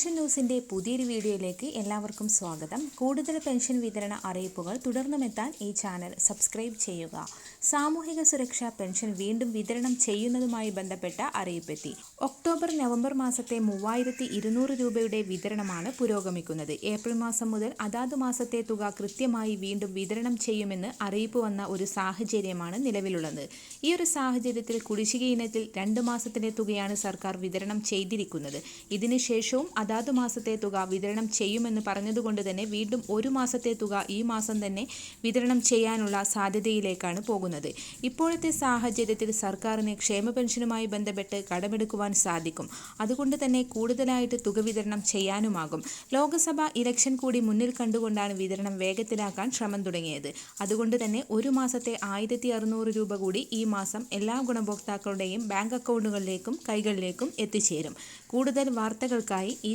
Pension ന്യൂസിന്റെ പുതിയൊരു വീഡിയോയിലേക്ക് എല്ലാവർക്കും സ്വാഗതം. കൂടുതൽ പെൻഷൻ വിതരണ അറിയിപ്പുകൾ തുടർന്നുമെത്താൻ ഈ ചാനൽ സബ്സ്ക്രൈബ് ചെയ്യുക. സാമൂഹിക സുരക്ഷാ പെൻഷൻ വീണ്ടും വിതരണം ചെയ്യുന്നതുമായി ബന്ധപ്പെട്ട അറിയിപ്പെത്തി. ഒക്ടോബർ നവംബർ മാസത്തെ മൂവായിരത്തി ഇരുന്നൂറ് രൂപയുടെ വിതരണമാണ് പുരോഗമിക്കുന്നത്. ഏപ്രിൽ മാസം മുതൽ അതാത് മാസത്തെ തുക കൃത്യമായി വീണ്ടും വിതരണം ചെയ്യുമെന്ന് അറിയിപ്പ് വന്ന ഒരു സാഹചര്യമാണ് നിലവിലുള്ളത്. ഈ ഒരു സാഹചര്യത്തിൽ കുടിശ്ശിക ഇനത്തിൽ രണ്ട് മാസത്തിന്റെ തുകയാണ് സർക്കാർ വിതരണം ചെയ്തിരിക്കുന്നത്. ഇതിനുശേഷവും അതാത് മാസത്തെ തുക വിതരണം ചെയ്യുമെന്ന് പറഞ്ഞതുകൊണ്ട് തന്നെ വീണ്ടും ഒരു മാസത്തെ തുക ഈ മാസം തന്നെ വിതരണം ചെയ്യാനുള്ള സാധ്യതയിലേക്കാണ് പോകുന്നത്. ഇപ്പോഴത്തെ സാഹചര്യത്തിൽ സർക്കാരിന് ക്ഷേമ പെൻഷനുമായി ബന്ധപ്പെട്ട് കടമെടുക്കുവാൻ സാധിക്കും. അതുകൊണ്ട് തന്നെ കൂടുതലായിട്ട് തുക വിതരണം ചെയ്യാനുമാകും. ലോക്സഭ ഇലക്ഷൻ കൂടി മുന്നിൽ കണ്ടുകൊണ്ടാണ് വിതരണം വേഗത്തിലാക്കാൻ ശ്രമം തുടങ്ങിയത്. അതുകൊണ്ട് തന്നെ ഒരു മാസത്തെ ആയിരത്തി അറുന്നൂറ് രൂപ കൂടി ഈ മാസം എല്ലാ ഗുണഭോക്താക്കളുടെയും ബാങ്ക് അക്കൗണ്ടുകളിലേക്കും കൈകളിലേക്കും എത്തിച്ചേരും. കൂടുതൽ വാർത്തകൾക്കായി ഈ